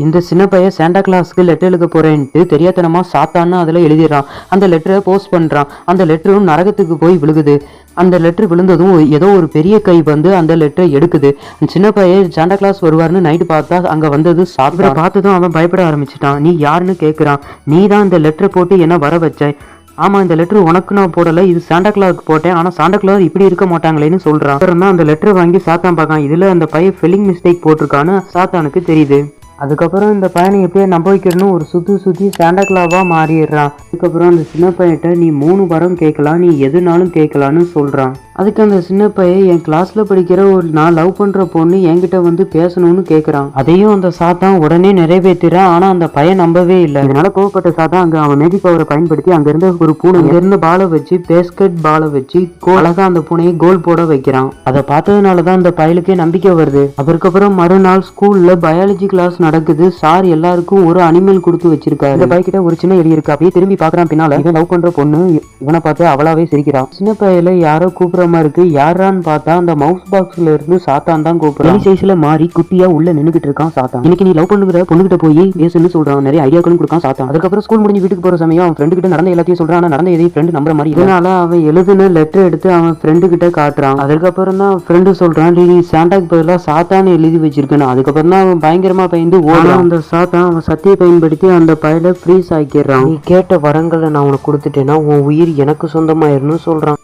இந்த சின்ன பையன் சாண்டா கிளாஸ்க்கு லெட்டர் எழுத போறேன்ட்டு தெரியாதனமா சாத்தான்னு அதுல எழுதிடுறான். அந்த லெட்டரை போஸ்ட் பண்றான். அந்த லெட்டரும் நரகத்துக்கு போய் விழுகுது. அந்த லெட்டர் விழுந்ததும் ஏதோ ஒரு பெரிய கை வந்து அந்த லெட்டரை எடுக்குது. சின்ன பையன் சாண்டா கிளாஸ் வருவார்னு நைட்டு பார்த்தா அங்கே வந்தது சாப்பிட பார்த்ததும் அவன் பயப்பட ஆரம்பிச்சிட்டான். நீ யாருன்னு கேட்குறான் நீ தான் இந்த லெட்டரை போட்டு என்ன வர வச்ச ஆமாம் இந்த லெட்டர் உனக்கு நான் போடலை. இது சாண்டா கிளாஸ்க்கு போட்டேன். ஆனால் சாண்டா கிளாஸ் இப்படி இருக்க மாட்டாங்களேன்னு சொல்கிறான் அப்புறம் தான் அந்த லெட்டர் வாங்கி சாத்தான் பார்க்கான். இதில் அந்த பையன் ஃபில்லிங் மிஸ்டேக் போட்டிருக்கான்னு சாத்தானுக்கு தெரியுது. அதுக்கப்புறம் இந்த பையனை எப்படியே நம்ப வைக்கணும்னு ஒரு சுத்தி சுத்தி சாண்டா கிளாவா மாறிடுறான். அதுக்கப்புறம் அந்த சின்ன பையன்கிட்ட நீ மூணு வாரம் கேட்கலாம் நீ எதுனாலும் கேட்கலான்னு சொல்கிறான் அதுக்கு அந்த சின்ன பையன் என் கிளாஸில் படிக்கிற ஒரு நான் லவ் பண்ணுற பொண்ணு என்கிட்ட வந்து பேசணும்னு கேட்குறான். அதையும் அந்த சாத்தான் உடனே நிறைவேற்றுறான் ஆனால் அந்த பையன் நம்பவே இல்லை. இதனால கோவப்பட்ட சாத்தான் அங்கே அவன் மேஜிக் பவரை பயன்படுத்தி அங்கேருந்து ஒரு பூனை அங்கேருந்து பாலை வச்சு பேஸ்கட் பாலை வச்சு கோ- அந்த பூனையை கோல் போட வைக்கிறான். அதை பார்த்ததுனால தான் அந்த பயலுக்கே நம்பிக்கை வருது. அதற்கப்புறம் மறுநாள் ஸ்கூலில் பயாலஜி கிளாஸ் நடக்குது. சார் எல்லாருக்கும் ஒரு அனிமல் கொடுத்து வச்சிருக்காரு. இந்த பைக்கிட்ட ஒரு சின்ன எலி இருக்கு. அப்படியே திரும்பி பாக்குறான் பின்னால. இவன் லவ் பண்ற பொண்ணு இவனை பார்த்து அவளாவே சிரிக்கிறான். சின்ன பையில யாரோ கூப்பிடுற மாதிரி இருக்கு. யாரான்னு பார்த்தா அந்த மவுஸ் பாக்ஸ்ல இருந்து சாத்தான் தான் கூப்பிடுறான். சைஸ்ல மாறி குட்டியா உள்ள நின்னுகிட்டு இருக்கான் சாத்தான். இன்னைக்கு நீ லவ் பண்ணுகிற பொண்ணுகிட்ட போய் பேசுன்னு சொல்றான். நிறைய ஐடியாக்களும் கொடுக்கான் சாத்தான். அதுக்கப்புறம் ஸ்கூல் முடிஞ்சு வீட்டுக்கு போற சமயம் அவன் ஃப்ரெண்டு கிட்ட நடந்த எல்லாத்தையும் சொல்றான். ஆனா நடந்த எதையும் ஃப்ரெண்டு நம்புற மாதிரி. இதனால அவன் எழுதுன லெட்டர் எடுத்து அவன் ஃப்ரெண்டு கிட்ட காட்டுறான். அதுக்கப்புறம் தான் ஃப்ரெண்டு சொல்றான் "டேய், நீ சாண்டாக்கு பதிலா சாத்தான்னு எழுதி வச்சிருக்கணும். அதுக்கப்புறம் தான் அவன் பயங்கரமா பயந்து ஓடுறான். அந்த சாத்தான் அவன் சத்தியை பயன்படுத்தி அந்த பயலை ஃப்ரீஸ் ஆக்கிடுறான். நீ கேட்ட வரங்களை நான் உனக்கு கொடுத்துட்டேன்னா உன் உயிர் எனக்கு சொந்தமாயிருன்னு சொல்கிறான்